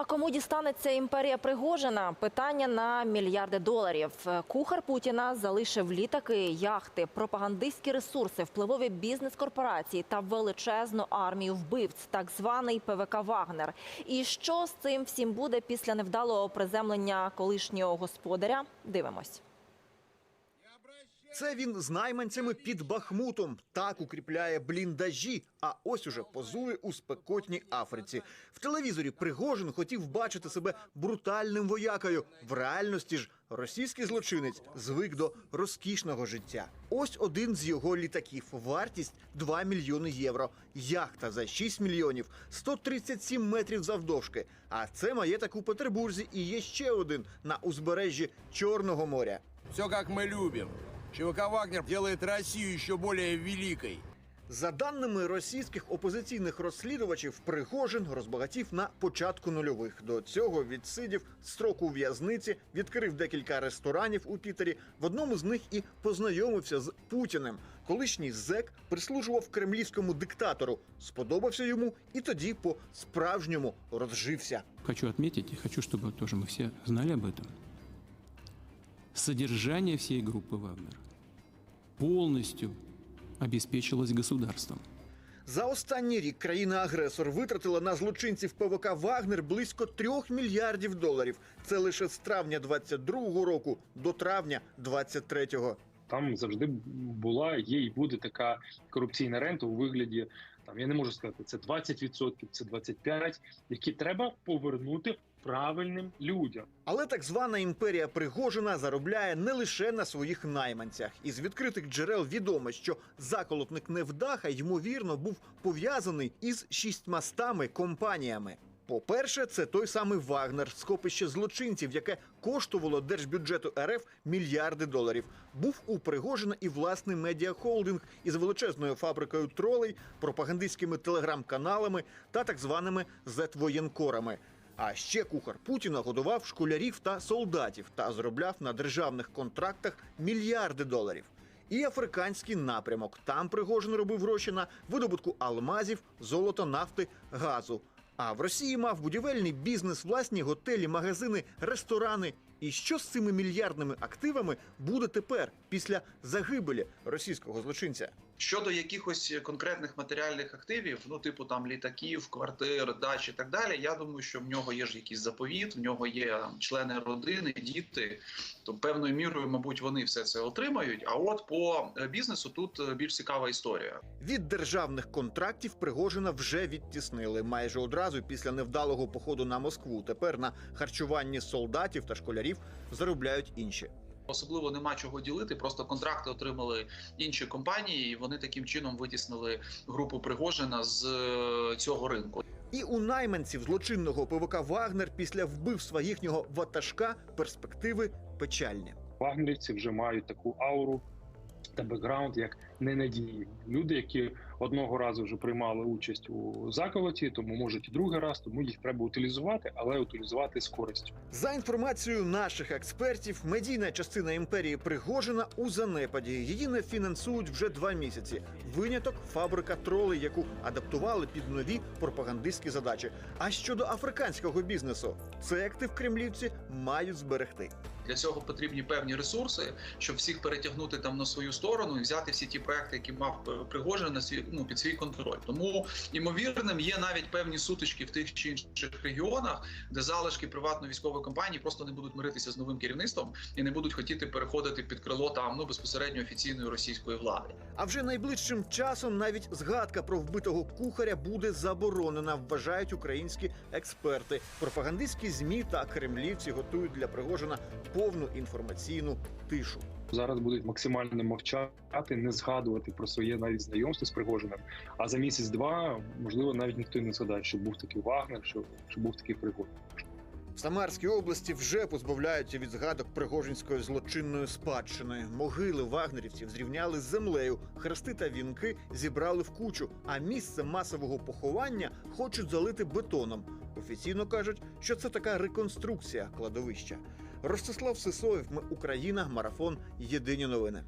А кому дістанеться імперія Пригожина? Питання на мільярди доларів. Кухар Путіна залишив літаки, яхти, пропагандистські ресурси, впливові бізнес-корпорації та величезну армію вбивць, так званий ПВК Вагнер. І що з цим всім буде після невдалого приземлення колишнього господаря? Дивимось. Це він з найманцями під Бахмутом. Так укріпляє бліндажі. А ось уже позує у спекотній Африці. В телевізорі Пригожин хотів бачити себе брутальним воякою. В реальності ж російський злочинець звик до розкішного життя. Ось один з його літаків. Вартість 2 мільйони євро. Яхта за 6 мільйонів, 137 метрів завдовжки. А це маєток у Петербурзі і є ще один на узбережжі Чорного моря. Все как мы любим. ЧВК «Вагнер» делает Россию еще более великой. За даними російських опозиційних розслідувачів, Пригожин розбагатів на початку нульових. До цього відсидів строку у в'язниці, відкрив декілька ресторанів у Пітері. В одному з них і познайомився з Путіним. Колишній зек прислужував кремлівському диктатору. Сподобався йому, і тоді по справжньому розжився. Хочу отметить и хочу, чтобы тоже мы все знали об этом. Содержание всей группы «Вагнер» полностью обеспечилось государством. За останній рік країна-агресор витратила на злочинців ПВК Вагнер близько трьох мільярдів доларів. Це лише з травня 22-го року до травня 23-го. Там завжди була, є і буде така корупційна рента у вигляді. Там я не можу сказати, це 20%, це 25%, які треба повернути правильним людям. Але так звана імперія Пригожина заробляє не лише на своїх найманцях. Із відкритих джерел відомо, що заколотник Невдаха ймовірно був пов'язаний із шістьмастами компаніями. По-перше, це той самий Вагнер, скопище злочинців, яке коштувало держбюджету РФ мільярди доларів. Був у Пригожина і власний медіахолдинг із величезною фабрикою тролей, пропагандистськими телеграм-каналами та так званими зет-воєнкорами. А ще кухар Путіна годував школярів та солдатів та заробляв на державних контрактах мільярди доларів. І африканський напрямок. Там Пригожин робив гроші на видобутку алмазів, золота, нафти, газу. А в Росії мав будівельний бізнес, власні готелі, магазини, ресторани. І що з цими мільярдними активами буде тепер, після загибелі російського злочинця? Щодо якихось конкретних матеріальних активів, ну типу там літаків, квартир, дач і так далі. Я думаю, що в нього є ж якийсь заповіт, в нього є там, члени родини, діти. То певною мірою, мабуть, вони все це отримають. А от по бізнесу тут більш цікава історія. Від державних контрактів Пригожина вже відтіснили майже одразу після невдалого походу на Москву. Тепер на харчуванні солдатів та школярів заробляють інші. Особливо нема чого ділити. Просто контракти отримали інші компанії, і вони таким чином витіснили групу Пригожина з е, цього ринку. І у найманців злочинного ПВК Вагнер після вбивства їхнього ватажка перспективи печальні. Вагнерівці вже мають таку ауру та бекграунд як ненадійні люди, які одного разу вже приймали участь у заколоті, тому можуть і другий раз, тому їх треба утилізувати, але утилізувати з користю. За інформацією наших експертів, медійна частина імперії Пригожина у занепаді. Її не фінансують вже два місяці. Виняток фабрика тролей, яку адаптували під нові пропагандистські задачі. А щодо африканського бізнесу, цей актив кремлівці мають зберегти. Для цього потрібні певні ресурси, щоб всіх перетягнути там на свою сторону і взяти всі ті проекти, які мав е, Пригожин на свій ну під свій контроль. Тому імовірним є навіть певні сутички в тих чи інших регіонах, де залишки приватної військової компанії просто не будуть миритися з новим керівництвом і не будуть хотіти переходити під крило там ну безпосередньо офіційної російської влади. А вже найближчим часом навіть згадка про вбитого кухаря буде заборонена, вважають українські експерти. Пропагандистські змі та кремлівці готують для Пригожина повну інформаційну тишу. Зараз будуть максимально мовчати, не згадувати про своє навіть знайомство з Пригожиним. А за місяць-два, можливо, навіть ніхто не згадає, що був такий Вагнер, що, що був такий Пригожин. В Самарській області вже позбавляються від згадок пригожинської злочинної спадщини. Могили вагнерівців зрівняли з землею, хрести та вінки зібрали в кучу, а місце масового поховання хочуть залити бетоном. Офіційно кажуть, що це така реконструкція кладовища. Ростислав Сисоєв, ми Україна, марафон. Єдині новини.